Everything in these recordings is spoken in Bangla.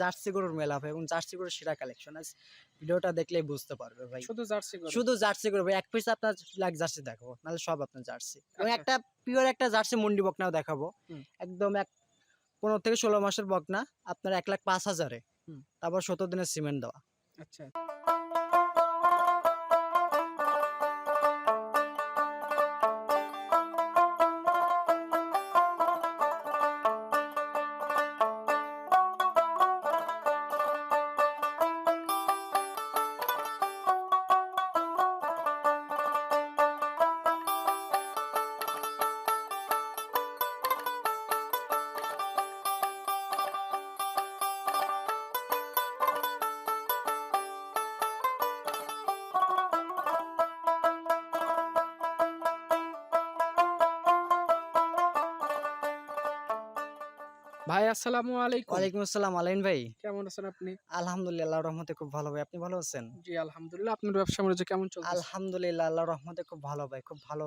জার্সি গরুর মেলা হবে এবং জার্সি গরুর সেরা কালেকশন আছে ভিডিওটা দেখলে বুঝতে পারবে ভাই। শুধু জার্সি গরু? শুধু জার্সি গরু ভাই এক পিস আপনার লাখ জার্সি দেখাবো নাহলে সব আপনার জার্সি। এবং আচ্ছা। একটা পিওর একটা জার্সি মন্ডি বকনাও দেখাবো। একদম এক পনেরো থেকে ষোলো মাসের বকনা আপনার এক লাখ পাঁচ হাজারে। তারপর সতেরো দিনের সিমেন্ট দেওয়া। আচ্ছা। ভাই আসসালামু আলাইকুম। ওয়ালাইকুম আসসালাম আলাইন ভাই। কেমন আছেন আপনি? আলহামদুলিল্লাহ আল্লাহর রহমতে খুব ভালো ভাই। আপনি ভালো আছেন? জি আলহামদুলিল্লাহ। আপনার ব্যবসা বাণিজ্য কেমন চলছে আলহামদুলিল্লাহ আল্লাহর রহমতে খুব ভালো ভাই। খুব ভালো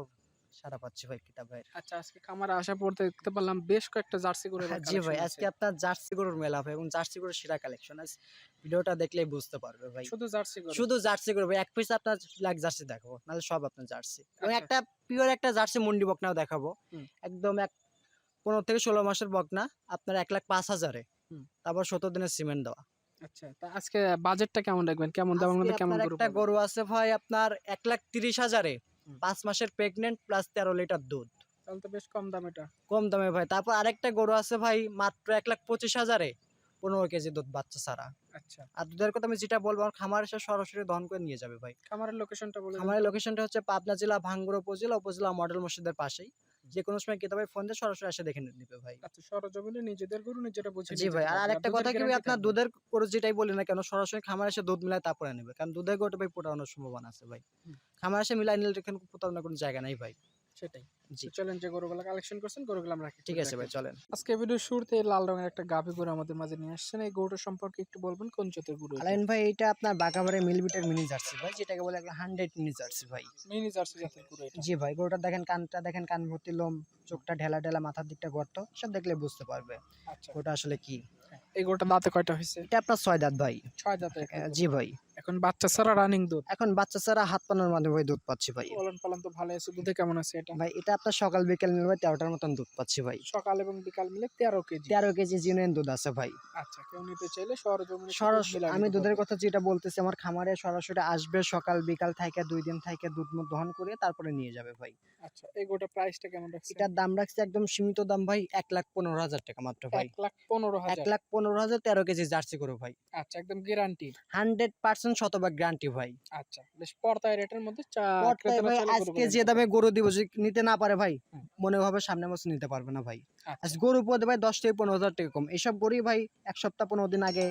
সারা পাচ্ছি ভাই কিতাব ভাই আচ্ছা আজকে খামারে আসা পড়তে দেখতে পারলাম বেশ কয়েকটা জার্সি গরু জি ভাই আজকে আপনার জার্সি গরুর মেলা ভাই এবং জার্সি গরুর সেরা কালেকশন। আজ ভিডিওটা দেখলেই বুঝতে পারবে ভাই। শুধু জার্সি গরু? শুধু জার্সি গরু ভাই এক পিস আপনার ব্ল্যাক জার্সি দেখাবো নাহলে সব আপনার জার্সি। এবং আচ্ছা। একটা পিওর একটা জার্সি মুন্ডি বকনাও দেখাবো। একদম এক পনেরো থেকে ষোলো মাসের বকনা আপনার এক লাখ পাঁচ হাজারে। তারপর সত্তর দিনের সিমেন্ট দেওয়া। আচ্ছা তা আজকে বাজেটটা কেমন রাখবেন কেমন দামের মধ্যে কেমন একটা গরু আছে ভাই আপনার এক লাখ তিরিশ হাজারে। পাঁচ মাসের প্রেগনেন্ট প্লাস তেরো লিটার দুধ। তাহলে তো বেশ কম দাম এটা। কম দামে ভাই। তারপর আরেকটা গরু আছে ভাই মাত্র এক লাখ পঁচিশ হাজারে। পনেরো কেজি দুধ বাচ্চা ছাড়া। আচ্ছা। আর দুধের কথা আমি যেটা বলব আমার খামার এসে সরাসরি দহন করে নিয়ে যাবে ভাই। খামারের লোকেশনটা বলে আমার লোকেশনটা হচ্ছে পাবনা জেলা ভাঙ্গুড়া উপজেলা উপজেলা মডেল মসজিদের পাশেই। যে কোনো সময় কিতাবে ফোন দিয়ে সরাসরি এসে দেখে নিতে ভাই। আচ্ছা সরজমিনে নিজেদের গরু নিজেরা বুঝে জি ভাই আর একটা কথা কি ভাই আপনার দুধের গরু যেটাই বলি না কেন সরাসরি খামার এসে দুধ মিলায় তারপরে নেবে। কারণ দুধের গরুটা ভাই পোটানোর সম্ভাবনা আছে ভাই। খামার এসে মিলাই নিলে এখানে প্রতারণার কোনো জায়গা নাই ভাই। সেটাই। জি। চলেন যে গরুগুলো কালেকশন করছেন গরুগুলো আমরা ঠিক আছে ভাই চলেন। আজকে ভিডিও শুরুতে লাল রঙের একটা গাভী গরু আমাদের মাঝে নিয়ে আসছেন। এই গরুটা সম্পর্কে একটু বলবেন কোন জাতের গরু আলাইন ভাই এটা আপনার বাঁকাবাড়ি মিলবিটার মিনি জার্সি ভাই যেটাকে বলে একটা হান্ড্রেড মিনি জার্সি ভাই। মিনি জার্সি জাতের গরু এটা। জি ভাই গরুটা দেখেন কানটা দেখেন কান ভর্তি লোম চোখটা ঢেলা ঢেলা মাথার দিকটা গর্ত সব দেখলে বুঝতে পারবে আচ্ছা। ওটা আসলে কি। এই গরুটা দাঁতে কয়টা হয়েছে? এটা আপনার ছয় দাঁত ভাই। ছয় দাঁতে আহ, জি ভাই। এখন বাচ্চা ছাড়া রানিং দুধ? এখন বাচ্চা ছাড়া হাত পানার মাধ্যমে ভাই দুধ পাচ্ছি ভাই। পালন পালন তো ভালো আছে দুধে কেমন আছে এটা? ভাই এটা আপনার সকাল বিকেল মিলে ভাই তেরোটার মতন দুধ পাচ্ছি ভাই। সকাল এবং বিকাল মিলে তেরো কেজি? তেরো কেজি জিনুইন দুধ আছে ভাই। আচ্ছা কেউ নিতে চাইলে সরজমিনে সরাসরি আমি দুধের কথা যেটা বলতেছি আমার খামারে সরাসরি আসবে সকাল বিকাল থেকে দুই দিন থেকে দুধ মুধ দহন করে তারপরে নিয়ে যাবে ভাই। আচ্ছা এই গরুটা প্রাইসটা কেমন রাখছে এটার দাম রাখছে একদম সীমিত দাম ভাই এক লাখ পনেরো হাজার টাকা মাত্র ভাই। এক লাখ পনেরো হাজার। এক লাখ পনেরো হাজার তেরো কেজি জার্সি করে ভাই। আচ্ছা একদম গ্যারান্টি হান্ড্রেড পার্সেন্ট শতভাগ গ্যারান্টি ভাই। আচ্ছা বেশ পর্তায় রেটের মধ্যে আজকে যে দামে গরু দিব নিতে না পারে ভাই মনে হবে সামনে বছর নিতে পারবে না ভাই। আচ্ছা। গরু পদে ভাই দশ থেকে পনেরো হাজার টাকা কম। এইসব গরুই ভাই এক সপ্তাহ পনেরো দিন আগে।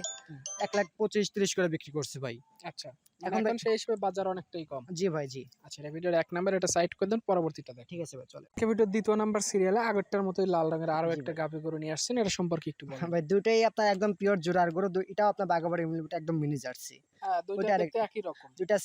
এক লাখ পঁচিশ তিরিশ করে বিক্রি করছে ভাই। আচ্ছা। এখন সেই হিসেবে বাজার অনেকটাই কম। জি ভাই জি। আচ্ছা এটা ভিডিওর এক নাম্বার এটা সাইড করে দেন পরবর্তীটা দেখ ঠিক আছে ভাই চলে ভিডিওর দ্বিতীয় নাম্বার সিরিয়ালে আগেরটার মতোই লাল রঙের আরও একটা। গরু নিয়ে আসছেন এটা সম্পর্কে একটু বলুন। ভাই দুটোই আপনার একদম পিওর জোড়ার গরু এটাও আপনার বাগাবাড়ি মিলিমিটার একদম মিনি জার্সি হ্যাঁ দুইটা ওইটা আরেক- দেখতে একই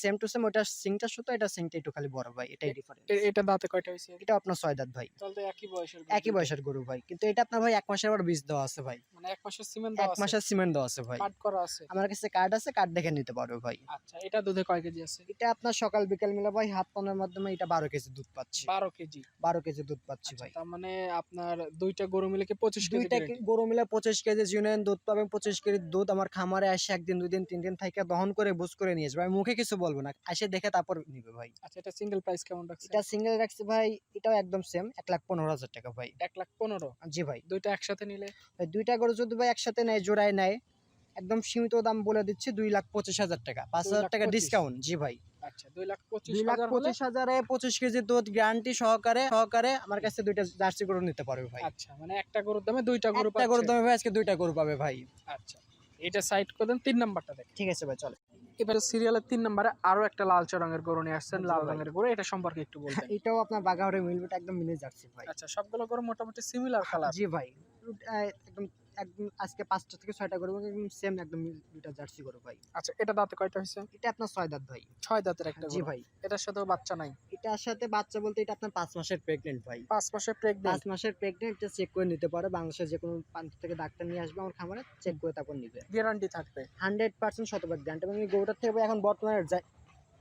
সেম টু সেম ওটা সিংটা সুতো এটা সিংটা একটু খালি বড় ভাই এটাই ডিফারেন্স এটা দাঁতে কয়টা হয়েছে? এটা আপনার ছয় দাঁত ভাই। তাহলে একই বয়সের একই বয়সের গরু ভাই। কিন্তু এটা আপনার ভাই এক মাসের আবার বীজ দেওয়া আছে ভাই। মানে এক মাসের সিমেন্ট এক দেওয়া আছে? মাসের সিমেন্ট দেওয়া আছে ভাই। কাট করা আছে? আমার কাছে কার্ড আছে কার্ড দেখে নিতে পারবে ভাই। আচ্ছা এটা দুধে কয় কেজি আছে? এটা আপনার সকাল বিকাল মিলে ভাই হাত পানের মাধ্যমে এটা বারো কেজি দুধ পাচ্ছি। বারো কেজি? বারো কেজি দুধ পাচ্ছি আচ্ছা, ভাই। তার মানে আপনার দুইটা গরু মিলে কি পঁচিশ কেজি দুইটা গরু মিলে পঁচিশ কেজি ইউনিয়ন দুধ পাবেন পঁচিশ কেজি দুধ আমার খামারে আসে একদিন দুই দিন তিন দিন থেকে দহন করে বুঝ করে নিয়ে যাবে আমি মুখে কিছু বলব না এসে দেখে তারপর নিবে ভাই। আচ্ছা এটা সিঙ্গেল প্রাইস কেমন রাখছে এটা সিঙ্গেল রাখছি ভাই এটাও একদম সেম এক লাখ পনেরো হাজার টাকা ভাই। এক লাখ পনেরো? জি ভাই। দুইটা একসাথে নিলে? ভাই দুইটা গরু যদি ভাই একসাথে নেয় জোড়ায় নেয় একদম সীমিত দাম বলে দিচ্ছি দুই লাখ পঁচিশ হাজার টাকা। পাঁচ হাজার টাকা ডিসকাউন্ট জি ভাই। আচ্ছা দুই লাখ পঁচিশ হাজার পঁচিশ কেজি দুধ গ্যারান্টি সহকারে সহকারে আমার কাছে দুইটা জার্সি গরু নিতে পারবে ভাই। আচ্ছা মানে একটা গরুর দামে দুইটা গরু একটা গরু পাচ্ছে। দামে ভাই আজকে দুইটা গরু পাবে ভাই। আচ্ছা এটা সাইড করে দেন তিন নাম্বারটা দেখ ঠিক আছে ভাই চলে এবারে সিরিয়ালের তিন নম্বরে আরও একটা লালচে রঙের গরু নিয়ে আসছেন লাল রঙের গরু। এটা সম্পর্কে একটু বলবেন। এটাও আপনার বাগাহরে মিলবে একদম মিলে যাচ্ছে ভাই। আচ্ছা সবগুলো গরু মোটামুটি সিমিলার কালার জি ভাই। একদম একদম আজকে পাঁচটা থেকে ছয়টা গরু একদম সেম একদম দুইটা জার্সি গরু ভাই। আচ্ছা এটা দাঁতে কয়টা হয়েছে? এটা আপনার ছয় দাঁত ভাই। ছয় দাঁতের একটা জি ভাই। এটার সাথেও বাচ্চা নাই? এটার সাথে বাচ্চা বলতে এটা আপনার পাঁচ মাসের প্রেগনেন্ট ভাই। পাঁচ মাসের প্রেগনেন্ট পাঁচ মাসের প্রেগনেন্ট এটা চেক করে নিতে পারে। বাংলাদেশের যে কোনো প্রান্ত থেকে ডাক্তার নিয়ে আসবে আমার খামারে চেক করে তারপর নিবে। গ্যারান্টি থাকবে? হান্ড্রেড পার্সেন্ট শতভাগ গ্যারান্টি এবং এই গরুটার থেকে এখন বর্তমানে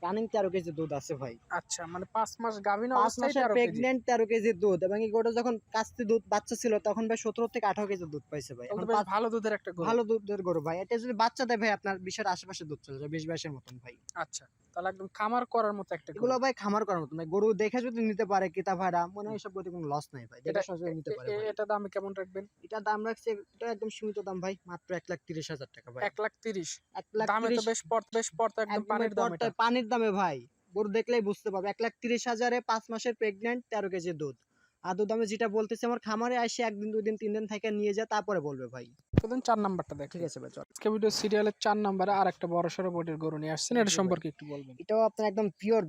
রানিং তেরো কেজি দুধ আছে ভাই। আচ্ছা মানে পাঁচ মাস গাভিন পাঁচ মাসের তেরো কেজি? প্রেগনেন্ট তেরো কেজি দুধ এবং এই গরুটা যখন কাস্তে দুধ বাচ্চা ছিল তখন ভাই সতেরো থেকে আঠারো কেজি দুধ পাইছে ভাই। ভালো দুধের একটা ভালো দুধের গরু ভাই। এটা যদি বাচ্চা দেয় ভাই আপনার বিশের আশেপাশে দুধ চলে যায় বিশ বাইশের মতন ভাই। আচ্ছা। তাহলে একদম খামার করার মতো একটা এগুলো ভাই খামার করার মতন ভাই গরু দেখে যদি নিতে পারে কিতা ভাড়া মনে হয় এসব গরু কোনো লস নাই ভাই। এটা দেখে সহজে নিতে পারে এটা দামে কেমন রাখবেন? এটা দাম রাখছে এটা একদম সীমিত দাম ভাই মাত্র এক লাখ তিরিশ হাজার টাকা ভাই। এক লাখ তিরিশ? এক লাখ দামে তো বেশ পড় বেশ পড়তো একদম পানির দাম পানির দামে ভাই। গরু দেখলেই বুঝতে পারবে এক লাখ তিরিশ হাজারে পাঁচ মাসের প্রেগনেন্ট তেরো কেজি দুধ। আর দুধ আমি যেটা বলতেছি আমার খামারে আসে একদিন দুই দিন তিন দিন থেকে নিয়ে যায় তারপরে বলবে ভাই। প্রথম চার নাম্বারটা দেখ ঠিক আছে ভাই চল। আজকে ভিডিও সিরিয়ালের চার নাম্বারে আর একটা বড় সড়ো বডির গরু নিয়ে আসছেন। এটা সম্পর্কে একটু বলবেন। এটাও আপনার একদম pure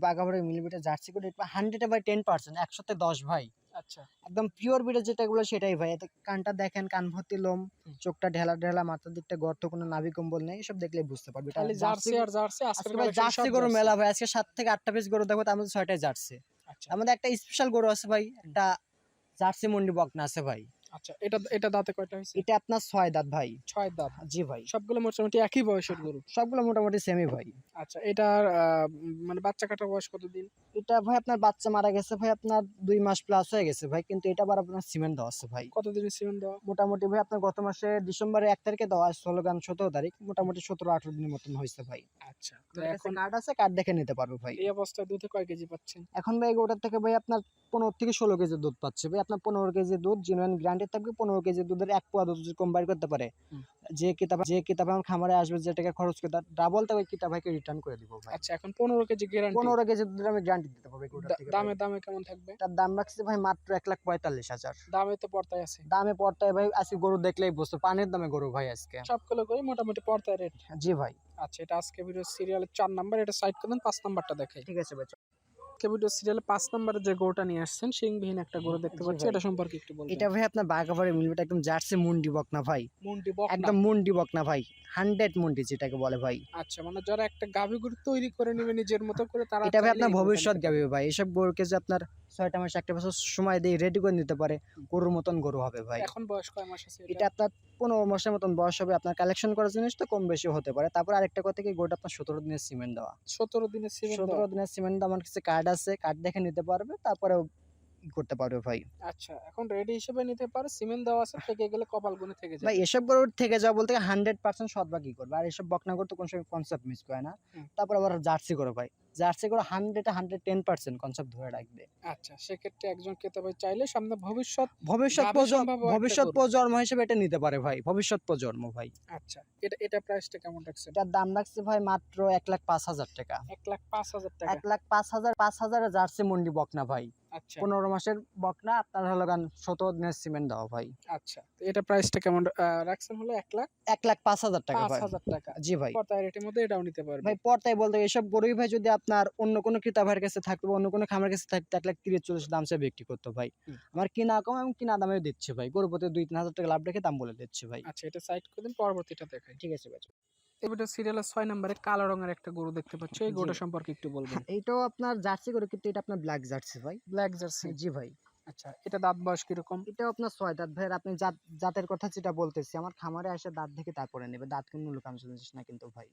millimetre jersey hundred by ten percent একশোতে দশ ভাই। আচ্ছা। একদম পিওর বিটের যেটা গুলো সেটাই ভাই। এতে কানটা দেখেন কান ভর্তি লোম চোখটা ঢেলা ঢেলা মাথার দিকটা গর্ত কোনো নাভি কম্বল নেই এসব দেখলেই বুঝতে পারবে। এটা খালি জার্সি আর জার্সি আজকে ভাই জার্সি গরু মেলা ভাই। আজকে সাত থেকে আটটা পিস গরু দেখো তার মধ্যে জার্সি। আচ্ছা। আমাদের একটা স্পেশাল গরু আছে ভাই একটা জার্সি মন্ডি বকনা আছে ভাই। আচ্ছা এটা এটা দাঁতে কয়টা হয়েছে? এটা আপনার ছয় দাঁত ভাই। ছয় দাঁত। জি ভাই। সবগুলো মোটামুটি একই বয়সের গরু? সবগুলো মোটামুটি সেমই ভাই। আচ্ছা এটার মানে বাচ্চা কাটার বয়স কতদিন? এটা ভাই আপনার বাচ্চা মারা গেছে ভাই আপনার দুই মাস প্লাস হয়ে গেছে ভাই কিন্তু এটা আবার আপনার সিমেন্ট দেওয়া আছে ভাই। কতদিনের সিমেন্ট দেওয়া? মোটামুটি ভাই আপনার গত মাসে ডিসেম্বরের এক তারিখে দেওয়া স্লোগান সতেরো তারিখ মোটামুটি সতেরো আঠারো দিনের মতন হয়েছে ভাই। আচ্ছা এখন কার্ড আছে কার্ড দেখে নিতে পারবে ভাই। এই অবস্থায় দুধে কয় কেজি পাচ্ছেন? এখন ভাই ওটার থেকে ভাই আপনার পনেরো থেকে ষোলো কেজি দুধ পাচ্ছে ভাই আপনার পনেরো কেজি দুধ জেনুইন গ্রান্ডেড থাকবে পনেরো কেজি দুধের এক পোয়া দুধ যদি কম্বাইন করতে পারে যে কিতাব যে কিতাব আমার খামারে আসবে যে টাকা খরচ করে তার ডাবল তাকে কিতাব ভাইকে রিটার্ন করে দিব ভাই। আচ্ছা এখন পনেরো কেজি গ্যারান্টি পনেরো কেজি দুধের আমি গ্যারান্টি দিতে পারব। দামে দামে কেমন থাকবে? এটার দাম রাখছি ভাই মাত্র এক লাখ পঁয়তাল্লিশ হাজার। দামে তো পর্দায় আছে। দামে পড়তায় ভাই আজকে গরু দেখলেই বুঝতো পানির দামে গরু ভাই আজকে। সবগুলো করে মোটামুটি পর্দায় রেট জি ভাই। আচ্ছা এটা আজকে ভিডিও সিরিয়ালের চার নাম্বার এটা সাইড করেন পাঁচ নাম্বারটা দেখাই। ঠিক আছে ভাই আজকে ভিডিও সিরিয়ালে পাঁচ নম্বরে যে গরুটা নিয়ে আসছেন সিংবিহীন একটা গরু দেখতে পাচ্ছি। এটা সম্পর্কে একটু বলুন এটা ভাই আপনার বাঘাবাড়ি মিলবে একদম জার্সি মুন্ডি বক না ভাই। মুন্ডি বক একদম মুন্ডি বক না ভাই। হান্ড্রেড মুন্ডি যেটাকে বলে ভাই। আচ্ছা মানে যারা একটা গাভী গরু তৈরি করে নেবে নিজের মতো করে তারা এটা ভাই আপনার ভবিষ্যৎ গাভী ভাই। এসব গরুকে যে আপনার ছয়টা মাস একটা বছর সময় দিয়ে রেডি করে নিতে পারে। গরুর মতন গরু হবে ভাই। এখন বয়স কয় মাস আছে এটা আপনার পনেরো মাসের মতন বয়স হবে। আপনার কালেকশন করার জিনিস তো কম বেশি হতে পারে। তারপর আরেকটা কথা কি গরুটা আপনার সতেরো দিনের সিমেন্ট দেওয়া। সতেরো দিনের সিমেন্ট সতেরো দিনের সিমেন্ট আমার কাছে কার্ড আছে। কার্ড দেখে নিতে পারবে তারপরে করতে পারবে ভাই। আচ্ছা এখন রেডি হিসেবে নিতে পারে সিমেন্ট দেওয়া আছে থেকে গেলে কপাল গুনে থেকে ভাই এসব গরুর থেকে যাওয়া বলতে হান্ড্রেড পার্সেন্ট সৎবা কি করবে? আর এসব বকনা করতে কোনো সময় কনসেপ্ট মিস করে না। তারপর আবার জার্সি করে ভাই। জার্সি করে hundred hundred ten percent concept ধরে রাখবে। আচ্ছা সেক্ষেত্রে একজন ক্রেতা ভাই চাইলে সামনে ভবিষ্যৎ ভবিষ্যৎ প্রজন্ম ভবিষ্যৎ প্রজন্ম হিসেবে এটা নিতে পারে ভাই ভবিষ্যৎ প্রজন্ম ভাই। আচ্ছা এটা এটা প্রাইসটা কেমন রাখছে এটার দাম রাখছে ভাই মাত্র এক লাখ পাঁচ হাজার টাকা। এক লাখ পাঁচ হাজার টাকা। এক লাখ পাঁচ হাজার পাঁচ হাজার জার্সি মন্ডি বকনা ভাই। পনেরো মাসের বকনা আপনার হলো গান সতেরো দিনের সিমেন্ট দেওয়া ভাই। আচ্ছা। এটা প্রাইসটা কেমন রাখছেন হলো এক লাখ? এক লাখ পাঁচ হাজার টাকা পাঁচ হাজার টাকা। জি ভাই। পর্দায় রেটের মধ্যে এটাও নিতে পারবে। ভাই পর্তায় বলতে এসব গরুই ভাই যদি আপনার অন্য কোনো ক্রেতা ভাইয়ের কাছে থাকতো বা অন্য কোনো খামার কাছে থাকতো এক লাখ তিরিশ চল্লিশ দাম সে বিক্রি করতো ভাই। আমার কিনা কম এবং কিনা দামে দিচ্ছে ভাই। গরু প্রতি দুই তিন হাজার টাকা লাভ রেখে দাম বলে দিচ্ছে ভাই। আচ্ছা এটা সাইড করে দিন পরবর্তীটা দেখাই। ঠিক আছে ভাই। এবারে সিরিয়ালের ছয় নম্বরে কালো রঙের একটা গরু দেখতে পাচ্ছি। এই গরুটা সম্পর্কে একটু বলবেন। এইটাও আপনার জার্সি গরু কিন্তু এটা আপনার ব্ল্যাক জার্সি ভাই। Black jersey. জি ভাই। আচ্ছা এটা দাঁত বয়স কীরকম? এটা আপনার ছয় দাঁত ভাই আপনি জাত জাতের কথা যেটা বলতেছি আমার খামারে এসে দাঁত দেখে তারপরে নেবে। দাঁত কিন্তু লুকাম না কিন্তু ভাই।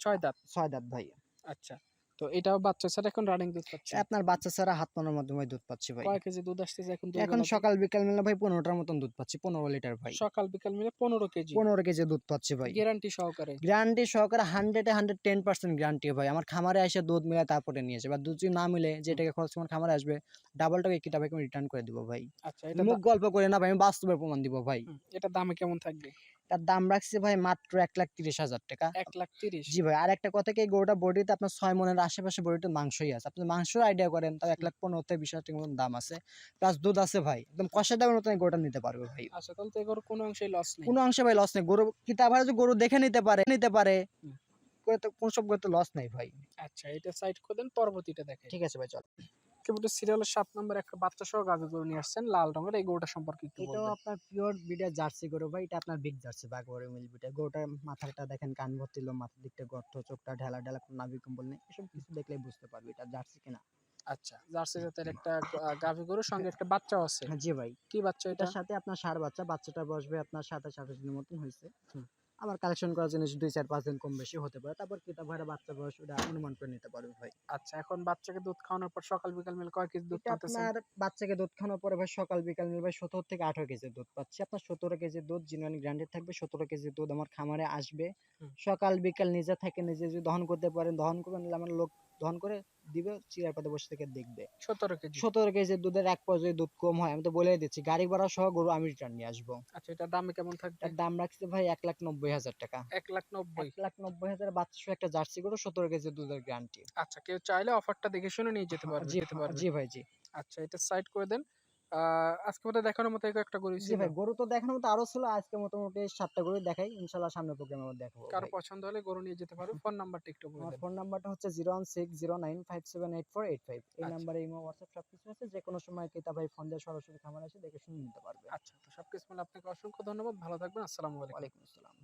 ছয় দাঁত। ছয় দাঁত ভাই। আচ্ছা তো এটাও বাচ্চা ছাড়া এখন রানিং দুধ পাচ্ছে। আপনার বাচ্চা ছাড়া হাত পানোর মাধ্যমে দুধ পাচ্ছি ভাই। কয় কেজি দুধ আসতেছে এখন এখন সকাল বিকাল মিলে ভাই পনেরোটার মতন দুধ পাচ্ছি পনেরো লিটার ভাই। সকাল বিকাল মিলে পনেরো কেজি। পনেরো কেজি দুধ পাচ্ছি ভাই। গ্যারান্টি সহকারে। গ্যারান্টি সহকারে হান্ড্রেডে হান্ড্রেড টেন পার্সেন্ট গ্যারান্টি ভাই। আমার খামারে এসে দুধ মিলে তারপরে নিয়ে যাবে আর দুধ যদি না মিলে যেটাকে খরচ আমার খামারে আসবে ডাবল টাকা কিটা ভাইকে আমি রিটার্ন করে দিব ভাই। আচ্ছা এটা মুখ গল্প করে না ভাই আমি বাস্তবের প্রমাণ দিব ভাই। এটা দামে কেমন থাকবে? তার দাম রাখছি ভাই মাত্র এক লাখ তিরিশ হাজার টাকা। এক লাখ তিরিশ। জি ভাই আর একটা কথা কি গরুটা বডিতে আপনার ছয় মনের আশেপাশে বডিতে মাংসই আছে। আপনি মাংসর আইডিয়া করেন তাও এক লাখ পনেরো থেকে বিশ হাজার টাকার মতন দাম আছে। প্লাস দুধ আছে ভাই একদম কষা দামের মতন এই গরুটা নিতে পারবে ভাই। আচ্ছা তাহলে তো কোনো অংশেই লস নেই। কোনো অংশে ভাই লস নেই। গরু কিতা ভাই যদি গরু দেখে নিতে পারে নিতে পারে করে তো কোন সব গরু লস নেই ভাই। আচ্ছা এটা সাইড করে দেন পরবর্তীটা দেখে। ঠিক আছে ভাই চল। আজকে সিরিয়ালের সাত নম্বর একটা বাচ্চা সহ গাভি গরু নিয়ে আসছেন লাল রঙের। এই গরুটা সম্পর্কে একটু এটাও আপনার পিওর বিডের জার্সি গরু ভাই এটা আপনার বিগ জার্সি বাগবাড়ি মিল বিটা গরুটার মাথাটা দেখেন কান ভর্তি লো মাথার দিকটা গর্ত চোখটা ঢেলা ঢেলা কোনো নাভি কম্বল নেই। এসব কিছু দেখলেই বুঝতে পারবে এটা জার্সি কিনা। আচ্ছা জার্সি জাতের একটা গাভি গরুর সঙ্গে একটা বাচ্চাও আছে। হ্যাঁ, জি ভাই। কি বাচ্চা এটা? এটার সাথে আপনার সার বাচ্চা বাচ্চাটা বসবে আপনার সাতাশ আঠাশ দিনের মতন হয়েছে। আবার কালেকশন করার জন্য দুই চার পাঁচ দিন কম বেশি হতে পারে। তারপর কিতাব ভাইরা বাচ্চা বয়স ওটা অনুমান করে নিতে পারবে ভাই। আচ্ছা এখন বাচ্চাকে দুধ খাওয়ানোর পর সকাল বিকাল মিলে কয় কেজি দুধ এটা পাচ্ছেন আপনার বাচ্চাকে দুধ খাওয়ানোর পরে ভাই সকাল বিকাল মিলবে সতেরো থেকে আঠারো কেজি দুধ পাচ্ছে। আপনার সতেরো কেজি দুধ জিনুয়ান গ্রান্ডেড থাকবে সতেরো কেজি দুধ আমার খামারে আসবে। সকাল বিকাল নিজে থেকে নিজে যদি দহন করতে পারেন দহন করবেন আমার লোক দহন করে দিবে চিরার পাতে বসে থেকে দেখবে। সতেরো কেজি। সতেরো কেজি দুধের এক পর্যায়ে দুধ কম হয় আমি তো বলেই দিচ্ছি গাড়ি ভাড়া সহ গরু আমি রিটার্ন নিয়ে আসব। আচ্ছা এটার দাম কেমন থাকবে? এটার দাম রাখছে ভাই এক লাখ নব্বই হাজার টাকা। এক লাখ নব্বই? এক লাখ নব্বই হাজার বাচ্চা একটা জার্সি গরু সতেরো কেজি দুধের গ্যারান্টি আচ্ছা কেউ চাইলে অফারটা দেখে শুনে নিয়ে যেতে পারবে জি যেতে পারবে। জি ভাই জি। আচ্ছা এটা সাইড করে দেন। আজকে মতো দেখানোর মতো একটা গরু জি ছিল। ভাই গরু তো দেখানোর মতো আরও ছিল আজকে মোটামুটি সাতটা গরু দেখাই ইনশাল্লাহ সামনে প্রোগ্রামে দেখাবো কারও। পছন্দ হলে গরু নিয়ে যেতে পারো ফোন নাম্বারটা একটু বলে আমার ফোন নাম্বারটা হচ্ছে zero one six zero nine five seven eight four eight five এই আচ্ছা। নাম্বারে ইমো হোয়াটসঅ্যাপ সব কিছু আছে যে কোনো সময় ক্রেতা ভাই ফোন দিয়ে সরাসরি খামার এসে দেখে শুনে নিতে পারবে। আচ্ছা তো সবকিছু মিলে আপনাকে অসংখ্য ধন্যবাদ ভালো থাকবেন আসসালামু আলাইকুম। ওয়ালাইকুম আসসালাম।